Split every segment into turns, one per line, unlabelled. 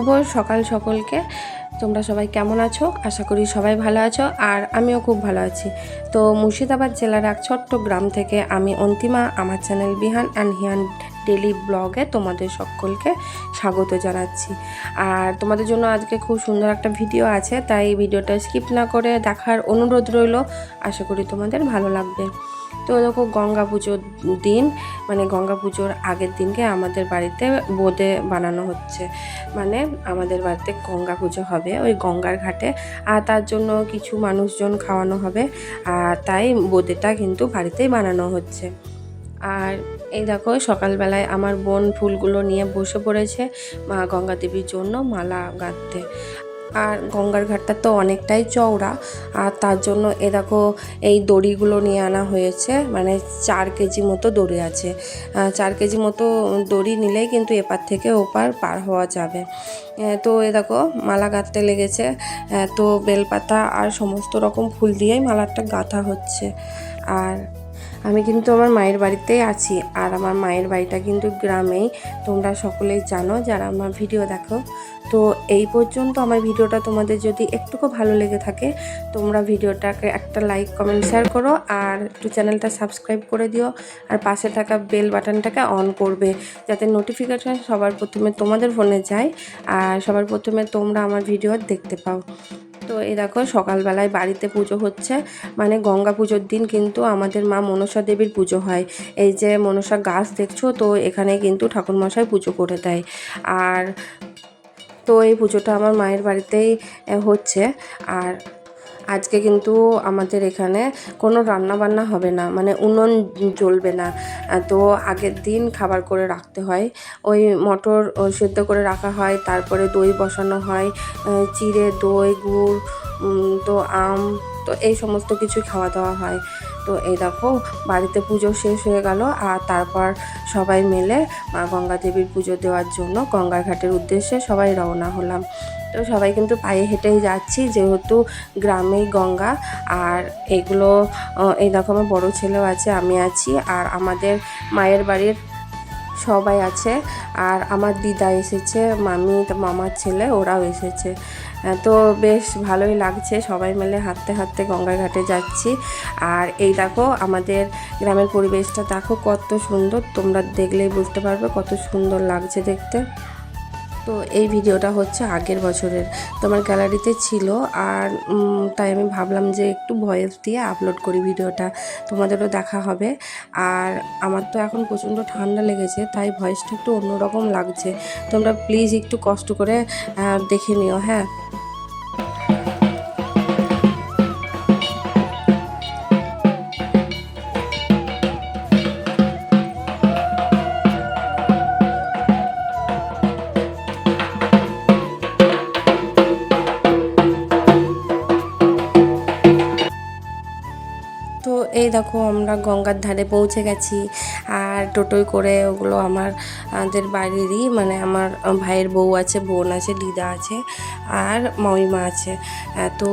শুভ সকাল সকলকে। তোমরা সবাই কেমন আছো? আশা করি সবাই ভালো আছো, আর আমিও খুব ভালো আছি। তো মুর্শিদাবাদ জেলার এক ছোট্ট গ্রাম থেকে আমি অন্তিমা, আমার চ্যানেল বিহান অ্যান্ড হিয়ান ডেলি ব্লগে তোমাদের সকলকে স্বাগত জানাচ্ছি। আর তোমাদের জন্য আজকে খুব সুন্দর একটা ভিডিও আছে, তাই ভিডিওটা স্কিপ না করে দেখার অনুরোধ রইল। আশা করি তোমাদের ভালো লাগবে। তো দেখো গঙ্গা পুজোর দিন মানে গঙ্গা পুজোর আগের দিনকে আমাদের বাড়িতে বোঁদে বানানো হচ্ছে। মানে আমাদের বাড়িতে গঙ্গা পুজো হবে ওই গঙ্গার ঘাটে। আর তার জন্য কিছু মানুষজন খাওয়ানো হবে। আর তাই বোঁদেটা কিন্তু বাড়িতেই বানানো হচ্ছে। আর এই দেখো সকালবেলায় আমার বোন ফুলগুলো নিয়ে বসে পড়েছে মা গঙ্গা দেবীর জন্য মালা গাঁথতে। আর গঙ্গার ঘাটটা তো অনেকটাই চওড়া। আর তার জন্য এ দেখো, এই দড়িগুলো নিয়ে আনা হয়েছে। মানে চার কেজি মতো দড়ি আছে। চার কেজি মতো দড়ি নিলেই কিন্তু এপার থেকে ওপার পার হওয়া যাবে। তো এ দেখো, মালা গাঁথতে লেগেছে। তো বেলপাতা আর সমস্ত রকম ফুল দিয়েই মালাটা গাঁথা হচ্ছে। আর আমি কিন্তু আমার মায়ের বাড়িতেই আছি। আর আমার মায়ের বাড়িটা কিন্তু গ্রামেই। তোমরা সকলেই জানো, যারা আমার ভিডিও দেখো তো এই পর্যন্ত আমার ভিডিওটা তোমাদের যদি একটুকু ভালো লেগে থাকে, তোমরা ভিডিওটাকে একটা লাইক কমেন্ট শেয়ার করো আর একটু চ্যানেলটা সাবস্ক্রাইব করে দিও আর পাশে থাকা বেল বাটনটাকে অন করবে যাতে নোটিফিকেশান সবার প্রথমে তোমাদের ফোনে যায় আর সবার প্রথমে তোমরা আমার ভিডিও দেখতে পাও। তো এই দেখো সকালবেলায় বাড়িতে পুজো হচ্ছে মানে গঙ্গা পুজোর দিন কিন্তু আমাদের মা মনসা দেবীর পুজো হয়। এই যে মনসা গাছ দেখছ তো এখানে কিন্তু ঠাকুরমশাই পুজো করে দেয়। আর তো এই পুজোটা আমার মায়ের বাড়িতেই হচ্ছে। আর আজকে কিন্তু আমাদের এখানে কোনো রান্না বান্না হবে না মানে উনুন জ্বলবে না। তো আগের দিন খাবার করে রাখতে হয়। ওই মটর সেদ্ধ করে রাখা হয়, তারপরে দই বসানো হয় চিড়ে, দই, গুড় তো আম, তো এই সমস্ত কিছুই খাওয়া দাওয়া হয়। তো এই দেখো, বাড়িতে পুজো শেষ হয়ে গেল আর তারপর সবাই মিলে মা গঙ্গা দেবীর পুজো দেওয়ার জন্য গঙ্গার ঘাটের উদ্দেশ্যে সবাই রওনা হলাম। তো সবাই কিন্তু পায়ে হেঁটেই যাচ্ছি, যেহেতু গ্রামেই গঙ্গা আর এগুলো এই দেখো আমার বড়ো ছেলেও আছে, আমি আছি আর আমাদের মায়ের বাড়ির সবাই আছে। আর আমার দিদা এসেছে, মামি, মামার ছেলে, ওরাও এসেছে। তো বেশ ভালোই লাগছে। সবাই মিলে হাঁটতে হাঁটতে গঙ্গার ঘাটে যাচ্ছি। আর এই দেখো, আমাদের গ্রামের পরিবেশটা দেখো কত সুন্দর। তোমরা দেখলেই বুঝতে পারবে কত সুন্দর লাগছে দেখতে। তো এই ভিডিওটা হচ্ছে আগের বছরের। তোমার গ্যালারিতে ছিল আর তাই আমি ভাবলাম যে একটু ভয়েস দিয়ে আপলোড করি ভিডিওটা। তোমাদেরও দেখা হবে। আর আমার তো এখন প্রচণ্ড ঠান্ডা লেগেছে, তাই ভয়েসটা একটু অন্যরকম লাগছে। তোমরা প্লিজ একটু কষ্ট করে দেখে নিও হ্যাঁ? দেখো আমরা গঙ্গার ধারে পৌঁছে গেছি। আর টোটোয় করে ওগুলো আমার আমাদের বাড়িরই মানে আমার ভাইয়ের বউ আছে, বোন আছে, দিদা আছে আর মমিমা আছে। তো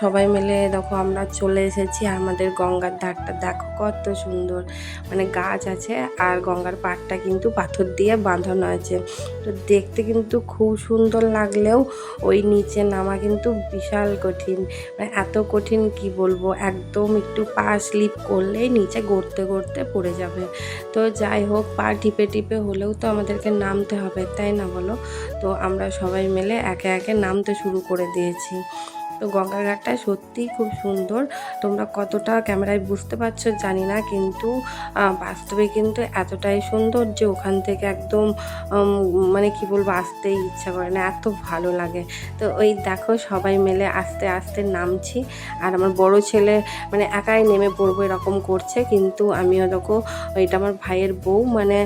সবাই মিলে দেখো আমরা চলে এসেছি আমাদের গঙ্গার ধারটা দেখো কত সুন্দর। মানে গাছ আছে আর গঙ্গার পাড়টা কিন্তু পাথর দিয়ে বাঁধানো আছে। তো দেখতে কিন্তু খুব সুন্দর লাগলেও ওই নিচে নামা কিন্তু বিশাল কঠিন। মানে এত কঠিন কি বলব, একদম একটু পা স্লিপ করলেই নিচে গড়তে গড়তে পড়ে যাবে। তো যাই হোক, পা টিপে টিপে হলেও তো আমাদেরকে নামতে হবে, তাই না বলো? তো আমরা সবাই মিলে একে একে নামতে শুরু করে দিয়েছি। তো গঙ্গার ঘাটটা সত্যিই খুব সুন্দর। তোমরা কতটা ক্যামেরায় বুঝতে পারছ জানি না, কিন্তু বাস্তবে কিন্তু এতটাই সুন্দর যে ওখান থেকে একদম মানে কি বলব, আসতেই ইচ্ছা করে না, এত ভালো লাগে। তো ওই দেখো সবাই মিলে আস্তে আস্তে নামছি, আর আমার বড় ছেলে মানে একাই নেমে পড়ব এরকম করছে, কিন্তু আমিও দেখো, এটা আমার ভাইয়ের বউ মানে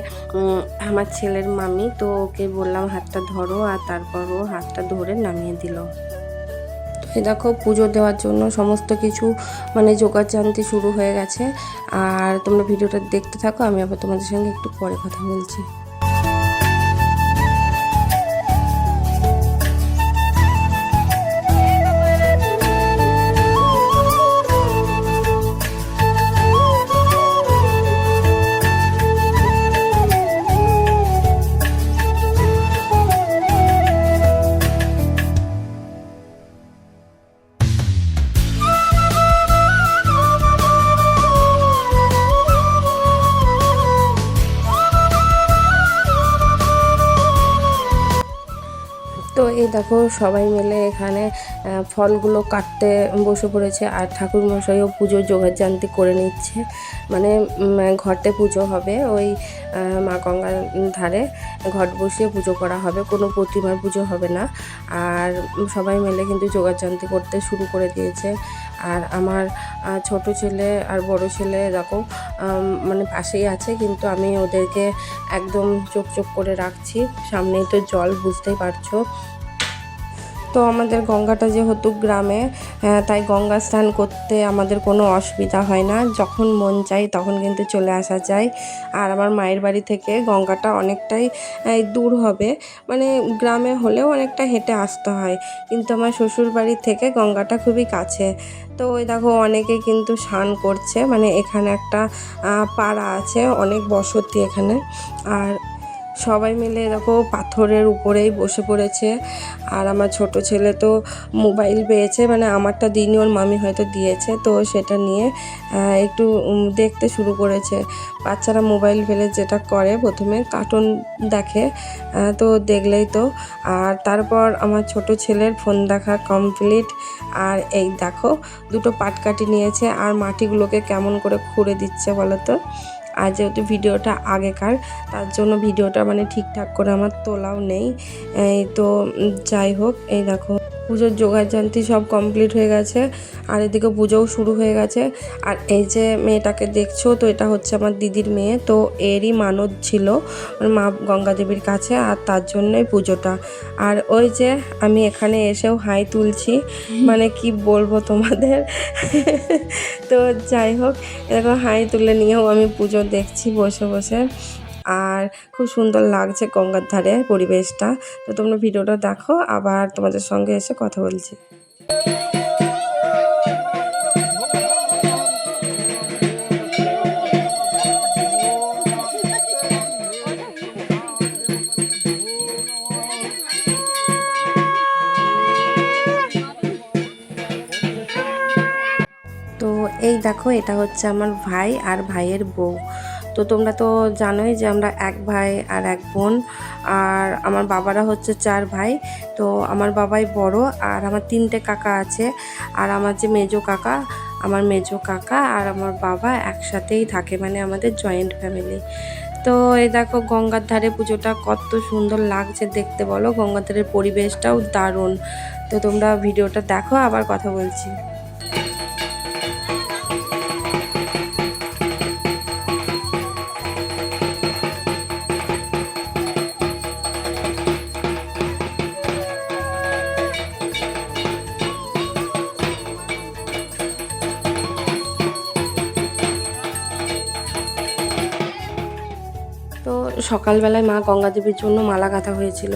আমার ছেলের মামি, তো ওকে বললাম হাতটা ধরো, আর তারপর ও হাতটা ধরে নামিয়ে দিল। এই দেখো পুজো দেওয়ার জন্য সমস্ত কিছু মানে জোগাড় জানতে শুরু হয়ে গেছে। আর তোমরা ভিডিওটা দেখতে থাকো, আমি আবার তোমাদের সঙ্গে একটু পরে কথা বলছি। এই দেখো সবাই মিলে এখানে ফলগুলো কাটতে বসে পড়েছে আর ঠাকুর মশাইও পুজোর জোগাড়জান্তি করে নিচ্ছে। মানে ঘটে পুজো হবে ওই মা গঙ্গার ধারে। ঘট বসিয়ে পুজো করা হবে কোনো প্রতিমার পুজো হবে না। আর সবাই মিলে কিন্তু জোগাড়জান্তি করতে শুরু করে দিয়েছে। আর আমার ছোট ছেলে আর বড় ছেলে আম, মানে পাশেই আছে কিন্তু আমি ওদেরকে একদম চোখ চোখ করে রাখছি। সামনেই তো জল বুঝতেই পারছ। তো আমাদের গঙ্গাটা যেহেতু গ্রামে তাই গঙ্গা স্নান করতে আমাদের কোনো অসুবিধা হয় না। যখন মন চাই তখন কিন্তু চলে আসা যায়। আর আমার মায়ের বাড়ি থেকে গঙ্গাটা অনেকটাই দূর হবে। মানে গ্রামে হলেও অনেকটা হেঁটে আসতে হয়। কিন্তু আমার শ্বশুর বাড়ি থেকে গঙ্গাটা খুবই কাছে। তো ওই দেখো অনেকে কিন্তু স্নান করছে। মানে এখানে একটা পাড়া আছে, অনেক বসতি এখানে। আর সবাই মিলে দেখো পাথরের উপরেই বসে পড়েছে। আর আমার ছোট ছেলে তো মোবাইল পেয়েছে মানে আমারটা দিনই ওর মামি হয়তো দিয়েছে। তো সেটা নিয়ে একটু দেখতে শুরু করেছে। বাচ্চারা মোবাইল ফেলে যেটা করে প্রথমে, কার্টুন দেখে তো দেখলেই তো। আর তারপর আমার ছোট ছেলের ফোন দেখা কমপ্লিট। আর এই দেখো, দুটো পাটকাঠি নিয়েছে। আর মাটিগুলোকে কেমন করে খুঁড়ে দিচ্ছে বলো তো? আর যেহেতু ভিডিওটা আগেকার, তার জন্য ভিডিওটা মানে ঠিকঠাক করে আমার তোলাও নেই। এই তো যাই হোক, এই দেখো। পুজোর জোগাড়যন্ত্রী সব কমপ্লিট হয়ে গেছে আর এদিকে পুজোও শুরু হয়ে গেছে। আর এই যে মেয়েটাকে দেখছ তো এটা হচ্ছে আমার দিদির মেয়ে তো এরই মানত ছিল মা গঙ্গা দেবীর কাছে আর তার জন্যই পুজোটা। আর ওই যে আমি এখানে এসেও হাই তুলছি মানে কি বলব তোমাদের? তো যাই হোক এরকম হাই তুলে নিয়েও আমি পুজো দেখছি বসে বসে। আর খুব সুন্দর লাগছে গঙ্গার ধারে পরিবেশটা। তো তোমরা ভিডিওটা দেখো, আবার তোমাদের সঙ্গে এসে কথা বলছি। তো এই দেখো, এটা হচ্ছে আমার ভাই আর ভাইয়ের বউ। তো তোমরা তো জানোই যে আমরা এক ভাই আর এক বোন, আর আমার বাবারা হচ্ছে চার ভাই। তো আমার বাবাই বড়, আর আমার তিনটে কাকা আছে। আর আমার যে মেজো কাকা, আমার মেজো কাকা আর আমার বাবা একসাথেই থাকে মানে আমাদের জয়েন্ট ফ্যামিলি তো এই দেখো গঙ্গার ধারে পুজোটা কত সুন্দর লাগছে দেখতে বলো। গঙ্গার ধারের পরিবেশটাও দারুণ। তো তোমরা ভিডিওটা দেখো, আবার কথা বলছি। তো সকালবেলায় মা গঙ্গা দেবীর জন্য মালা গাঁথা হয়েছিল।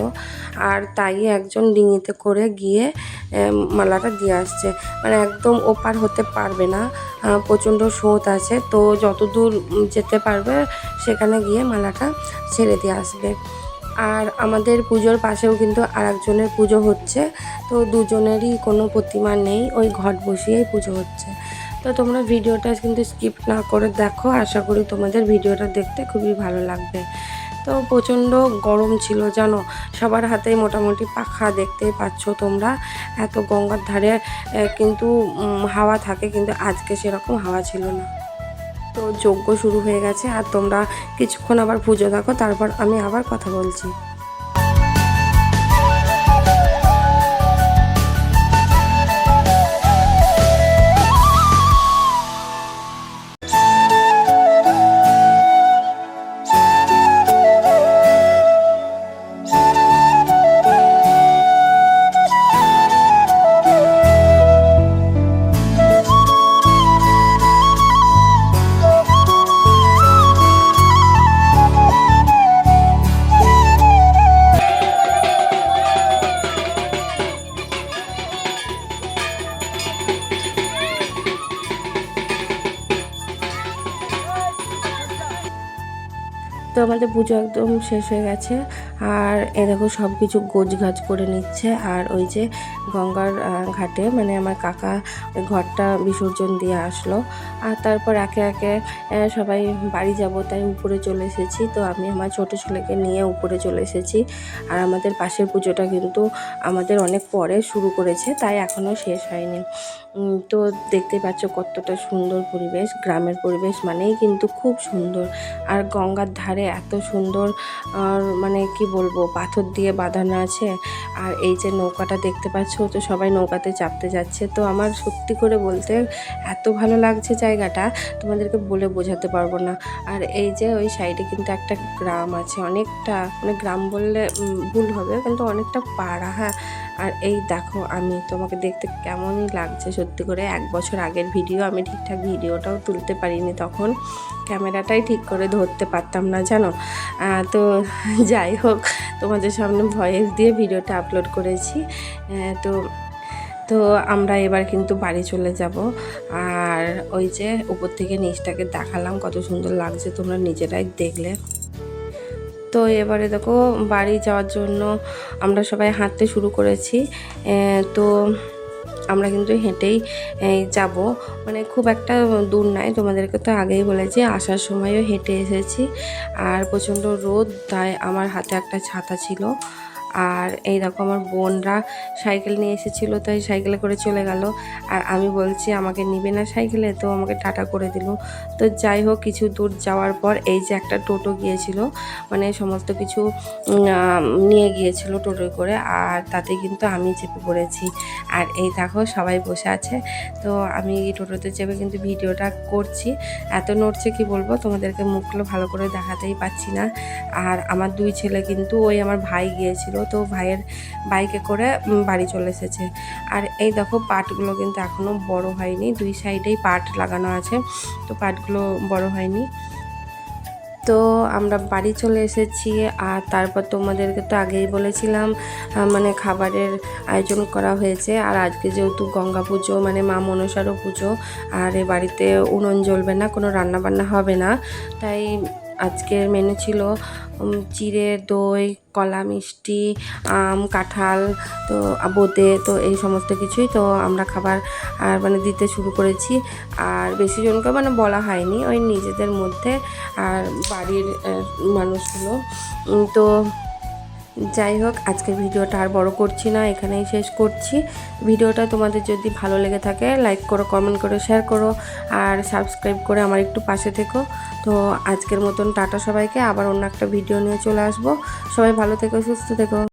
আর তাই একজন ডিঙিতে করে গিয়ে মালাটা দিয়ে আসছে। মানে একদম ওপার হতে পারবে না প্রচণ্ড স্রোত আছে। তো যতদূর যেতে পারবে, সেখানে গিয়ে মালাটা ছেড়ে দিয়ে আসবে। আর আমাদের পুজোর পাশেও কিন্তু আর একজনের পুজো হচ্ছে। তো দুজনেরই কোনো প্রতিমা নেই, ওই ঘট বসিয়েই পুজো হচ্ছে। তো তোমরা ভিডিওটা কিন্তু স্কিপ না করে দেখো। আশা করি তোমাদের ভিডিওটা দেখতে খুবই ভালো লাগবে। তো প্রচণ্ড গরম ছিল, জানো? সবার হাতেই মোটামুটি পাখা দেখতেই পাচ্ছ তোমরা। এত গঙ্গার ধারে কিন্তু হাওয়া থাকে, কিন্তু আজকে সেরকম হাওয়া ছিল না। তো যজ্ঞ শুরু হয়ে গেছে, আর তোমরা কিছুক্ষণ আবার পুজো দেখো, তারপর আমি আবার কথা বলছি। তো আমাদের পুজো একদম শেষ হয়ে গেছে। আর এ দেখো সব কিছু গোছ গাছ করে নিচ্ছে। আর ওই যে গঙ্গার ঘাটে মানে আমার কাকা ওই ঘরটা বিসর্জন দিয়ে আসলো। আর তারপর একে একে সবাই বাড়ি যাব, তাই উপরে চলে এসেছি। তো আমি আমার ছোট ছেলেকে নিয়ে উপরে চলে এসেছি। আর আমাদের পাশের পুজোটা কিন্তু আমাদের অনেক পরে শুরু করেছে, তাই এখনও শেষ হয়নি। তো দেখতেই পাচ্ছ কতটা সুন্দর পরিবেশ। গ্রামের পরিবেশ মানেই কিন্তু খুব সুন্দর। আর গঙ্গার ধারে এত সুন্দর মানে কি বলব, পাথর দিয়ে বাঁধানো আছে। আর এই যে নৌকাটা দেখতে পাচ্ছ তো সবাই নৌকাতে চাপতে যাচ্ছে। তো আমার সত্যি করে বলতে এত ভালো লাগছে জায়গাটা, তোমাদেরকে বলে বোঝাতে পারব না। আর এই যে ওই সাইডে কিন্তু একটা গ্রাম আছে, অনেকটা মানে গ্রাম বললে ভুল হবে, কিন্তু অনেকটা পাড়া হ্যাঁ। আর এই দেখো, আমি তোমাকে দেখতে কেমনই লাগছে। সত্যি করে এক বছর আগের ভিডিও, আমি ঠিকঠাক ভিডিওটাও তুলতে পারিনি তখন। ক্যামেরাটাই ঠিক করে ধরতে পারতাম না, জানো? তো যাই হোক, তোমাদের সামনে ভয়েস দিয়ে ভিডিওটা আপলোড করেছি। তো তো আমরা এবার কিন্তু বাড়ি চলে যাব। আর ওই যে উপর থেকে নিচটাকে দেখালাম, কত সুন্দর লাগছে তোমরা নিজেরাই দেখলে। তো এবারে দেখো বাড়ি যাওয়ার জন্য আমরা সবাই হাঁটতে শুরু করেছি। তো আমরা কিন্তু হেঁটেই যাব। মানে খুব একটা দূর নাই তোমাদেরকে তো আগেই বলেছি, আসার সময়ও হেঁটে এসেছি। আর প্রচণ্ড রোদ, তাই আমার হাতে একটা ছাতা ছিল। আর এই দেখো আমার বোনরা সাইকেল নিয়ে এসেছিল তাই সাইকেলে করে চলে গেল। আর আমি বলছি, আমাকে নিবে না সাইকেলে? তো আমাকে টাটা করে দিল। তো যাই হোক, কিছু দূর যাওয়ার পর এই যে একটা টোটো গিয়েছিল মানে সমস্ত কিছু নিয়ে গিয়েছিল টোটোয় করে, আর তাতে কিন্তু আমি চেপে পড়েছি। আর এই দেখো, সবাই বসে আছে। তো আমি এই টোটোতে চেপে কিন্তু ভিডিওটা করছি। এত নড়ছে কি বলব? তোমাদেরকে মুখগুলো ভালো করে দেখাতেই পাচ্ছি না। আর আমার দুই ছেলে কিন্তু, ওই আমার ভাই গিয়েছিল তো ভাইয়ের বাইকে করে বাড়ি চলে এসেছে। আর এই দেখো পাটগুলো কিন্তু এখনও বড় হয়নি, দুই সাইডেই পাট লাগানো আছে, তো পাটগুলো বড় হয়নি। তো আমরা বাড়ি চলে এসেছি, আর তারপর তোমাদেরকে তো আগেই বলেছিলাম মানে খাবারের আয়োজন করা হয়েছে। আর আজকে যেহেতু গঙ্গা পুজো মানে মা মনসারও পুজো, আর এ বাড়িতে উনুন জ্বলবে না, কোনো রান্না বান্না হবে না, তাই আজকের মেনু ছিল চিড়ে দই, কলা, মিষ্টি, আম, কাঁঠাল, তো, বোঁদে, তো এই সমস্ত কিছুই তো আমরা খাবার, আর মানে দিতে শুরু করেছি। আর বেশি জনকে মানে বলা হয়নি, ওই নিজেদের মধ্যে আর বাড়ির মানুষগুলো। তো যাই হোক, আজকের ভিডিওটা আর বড় করছি না, এখানেই শেষ করছি। ভিডিওটা তোমাদের যদি ভালো লেগে থাকে লাইক করো কমেন্ট করো শেয়ার করো, আর সাবস্ক্রাইব করে আমার একটু পাশে থেকো। তো আজকের মতন টাটা সবাইকে, আবার অন্য একটা ভিডিও নিয়ে চলে আসব। সবাই ভালো থেকো, সুস্থ থেকো।